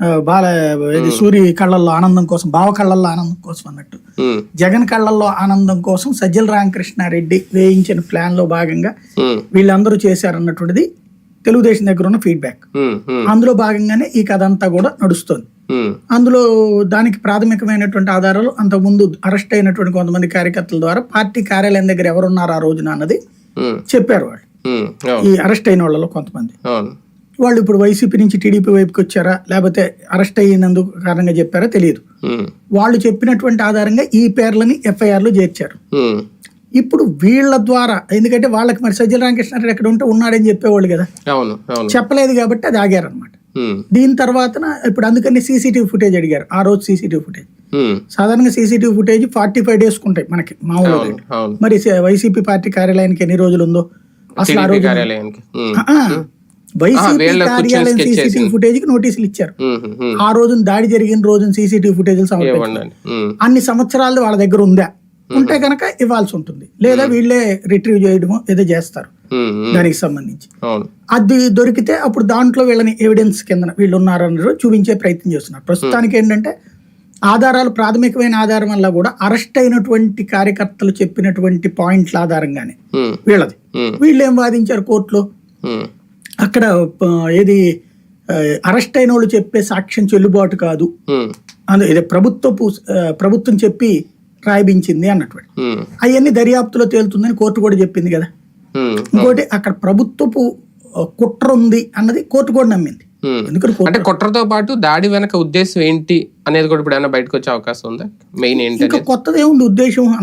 ఆ, బాల ఇది సూరి కళ్ళల్లో ఆనందం కోసం బావ కళ్ళల్లో ఆనందం కోసం అన్నట్టు. జగన్ కళ్ళల్లో ఆనందం కోసం సజ్జల రామకృష్ణారెడ్డి వేయించిన ప్లాన్లో భాగంగా వీళ్ళందరూ చేశారన్నటువంటిది తెలుగుదేశం దగ్గర ఉన్న ఫీడ్బ్యాక్ అందులో భాగంగానే ఈ కథ అంతా కూడా నడుస్తుంది. అందులో దానికి ప్రాథమికమైనటువంటి ఆధారాలు అంతకుముందు అరెస్ట్ అయినటువంటి కొంతమంది కార్యకర్తల ద్వారా పార్టీ కార్యాలయం దగ్గర ఎవరున్నారు ఆ రోజున అన్నది చెప్పారు వాళ్ళు. ఈ అరెస్ట్ అయిన వాళ్ళలో కొంతమంది. వాళ్ళు ఇప్పుడు వైసీపీ నుంచి టీడీపీ వైపుకి వచ్చారా? లేకపోతే అరెస్ట్ అయినందుకు కారణంగా చెప్పారా? తెలియదు. వాళ్ళు చెప్పినటువంటి ఆధారంగా ఈ పేర్లని ఎఫ్ఐఆర్లో చేర్చారు ఇప్పుడు వీళ్ళ ద్వారా ఎందుకంటే వాళ్ళకి మరి సజ్జల రామకృష్ణారెడ్డి ఎక్కడ ఉంటే ఉన్నాడని చెప్పేవాళ్ళు కదా? చెప్పలేదు కాబట్టి అది ఆగారనమాట దీని తర్వాత ఇప్పుడు అందుకని సీసీటీవీ ఫుటేజ్ అడిగారు. ఆ రోజు సీసీటీవీ ఫుటేజ్. సాధారణంగా CCTV footage forty five days ఉంటాయి మనకి మామూలుగా మరి వైసీపీ పార్టీ కార్యాలయానికి ఎన్ని రోజులు ఉందో? అసలు ఆ రోజు వైసీపీ కార్యాలయం సీసీటీవీ. ఫుటేజ్కి నోటీసులు ఇచ్చారు. ఆ రోజున దాడి జరిగిన రోజున సీసీటీవీ ఉమ్, అన్ని సంవత్సరాలు వాళ్ళ దగ్గర ఉందా ఉంటే కనుక ఇవ్వాల్సి ఉంటుంది. లేదా వీళ్ళే రిట్రీవ్ చేయడమో ఏదో చేస్తారు. దానికి సంబంధించి. అది దొరికితే అప్పుడు దాంట్లో వీళ్ళని ఎవిడెన్స్ కింద వీళ్ళు ఉన్నారన్నారు చూపించే ప్రయత్నం చేస్తున్నారు. ప్రస్తుతానికి ఏంటంటే ఆధారాలు ప్రాథమికమైన ఆధారం వల్ల కూడా అరెస్ట్ అయినటువంటి కార్యకర్తలు చెప్పినటువంటి పాయింట్ల ఆధారంగానే వీళ్ళది. వీళ్ళు ఏం వాదించారు కోర్టులో? అక్కడ ఏది అరెస్ట్ అయిన వాళ్ళు చెప్పే సాక్ష్యం చెల్లుబాటు కాదు. అందు ఇది ప్రభుత్వపు ప్రభుత్వం చెప్పి రాయిపించింది అన్నటువంటి అవన్నీ దర్యాప్తులో తేలుతుందని కోర్టు కూడా చెప్పింది కదా. ఇంకోటి అక్కడ ప్రభుత్వపు కుట్ర ఉంది అన్నది కోర్టు కూడా నమ్మింది. అంటే కుట్ర కుట్రతో పాటు దాడి వెనక ఉద్దేశం ఏంటి అనేది కూడా ఇప్పుడు బయటకు వచ్చే అవకాశం ఉందా? మెయిన్ ఏంటి కొత్తది ఏముంది ఉద్దేశం?